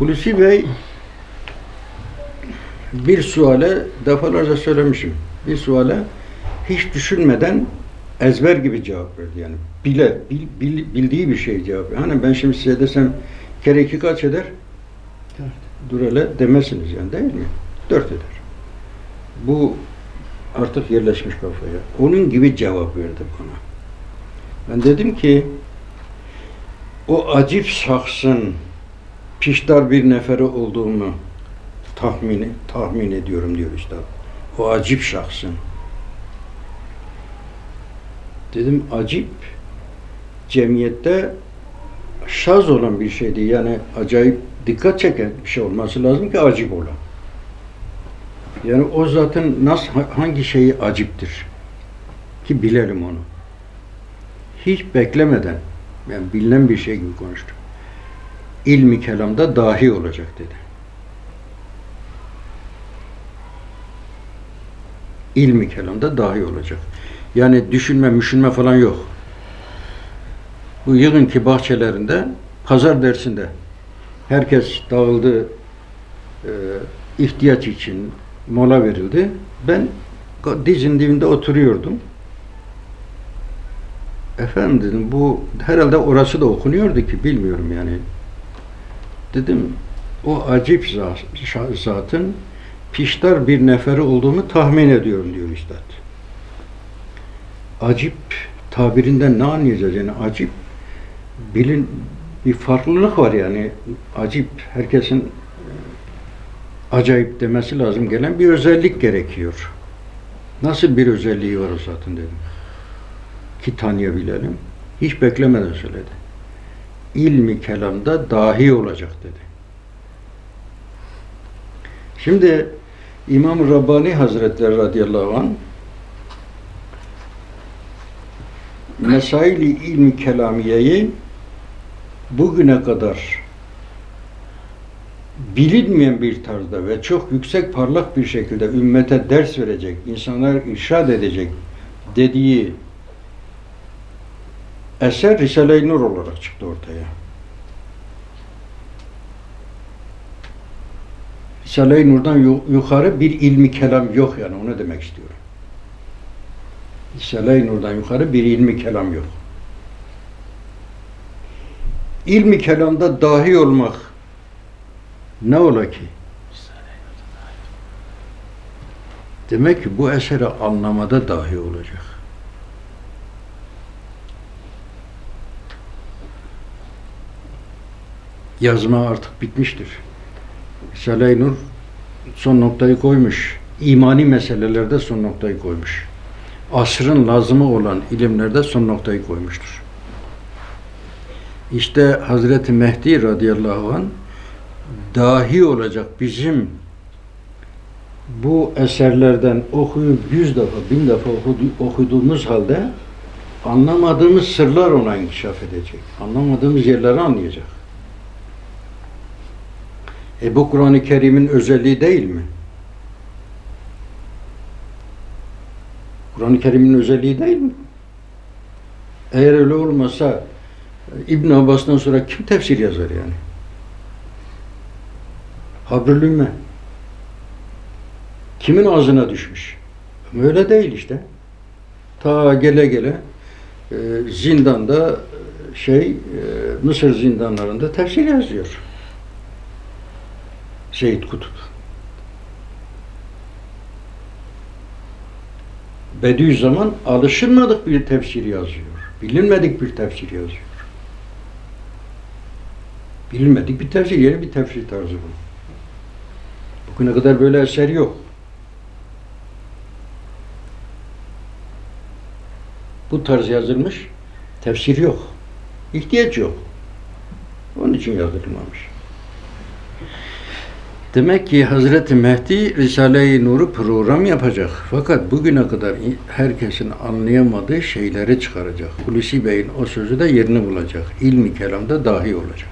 Hulusi Bey bir suale defalarca söylemişim. Bir suale hiç düşünmeden ezber gibi cevap verdi yani. Bile, bil- bil- bildiği bir şey cevap verdi. Hani ben şimdi size desem kere iki kaç eder? Dur hele demezsiniz yani değil mi? Dört eder. Bu artık yerleşmiş kafaya. Onun gibi cevap verdi bana. Ben dedim ki o acip şahsın piştar bir neferi olduğumu tahmin tahmin ediyorum diyor üstad. O acip şahsın. Dedim acip cemiyette şaz olan bir şeydi. Yani acayip dikkat çeken bir şey olması lazım ki acip olan. Yani o zaten nasıl hangi şeyi aciptir ki bilelim onu. Hiç beklemeden yani bilinen bir şey gibi konuştu. İlmi kelamda dahi olacak dedi. İlmi kelamda dahi olacak. Yani düşünme, müşünme falan yok. Bu yığınki bahçelerinde pazar dersinde herkes dağıldı e, ihtiyaç için mola verildi. Ben dizin dibinde oturuyordum. Efendim dedim bu herhalde orası da okunuyordu ki bilmiyorum yani. Dedim o acip zatın piştar bir neferi olduğunu tahmin ediyorum diyor üstad. Acip tabirinden ne anlayacağız yani acip bilin bir farklılık var yani acip herkesin acayip demesi lazım gelen bir özellik gerekiyor. Nasıl bir özelliği var o zatın dedim. Ki tanıyabilelim. Hiç beklemeden söyledi. İlmi kelamda dahi olacak dedi. Şimdi İmam Rabbani Hazretleri radıyallahu anh Mesail-i ilmi kelamiyeyi bugüne kadar bilinmeyen bir tarzda ve çok yüksek parlak bir şekilde ümmete ders verecek, insanlar irşad edecek dediği eser Risale-i Nur olarak çıktı ortaya. Risale-i Nur'dan yu- yukarı bir ilmi kelam yok yani onu demek istiyorum. Risale-i Nur'dan yukarı bir ilmi kelam yok. İlmi kelamda dahi olmak ne ola ki? Demek ki bu eseri anlamada dahi olacak. Yazma artık bitmiştir. Risale-i Nur son noktayı koymuş. İmani meselelerde son noktayı koymuş. Asrın lazımı olan ilimlerde son noktayı koymuştur. İşte Hazreti Mehdi radıyallahu an dahi olacak bizim bu eserlerden okuyup yüz defa, bin defa okudu- okuduğumuz halde anlamadığımız sırlar ona inkişaf edecek. Anlamadığımız yerleri anlayacak. E bu Kur'an-ı Kerim'in özelliği değil mi? Kur'an-ı Kerim'in özelliği değil mi? Eğer öyle olmasa İbn Abbas'tan sonra kim tefsir yazar yani? Habrül Ümme. Kimin ağzına düşmüş? Ama öyle değil işte. Ta gele gele e, zindanda e, şey e, Mısır zindanlarında tefsir yazıyor. Seyyid Kutup. Bediüzzaman alışılmadık bir tefsir yazıyor. Bilinmedik bir tefsir yazıyor. Bilinmedik bir tefsir, yeni bir tefsir tarzı bu. Bugüne kadar böyle eser yok. Bu tarz yazılmış tefsir yok. İhtiyaç yok. Onun için yazılmamış. Demek ki Hazreti Mehdi Risale-i Nur'u program yapacak. Fakat bugüne kadar herkesin anlayamadığı şeyleri çıkaracak. Hulusi Bey'in o sözü de yerini bulacak. İlmi kelamda dahi olacak.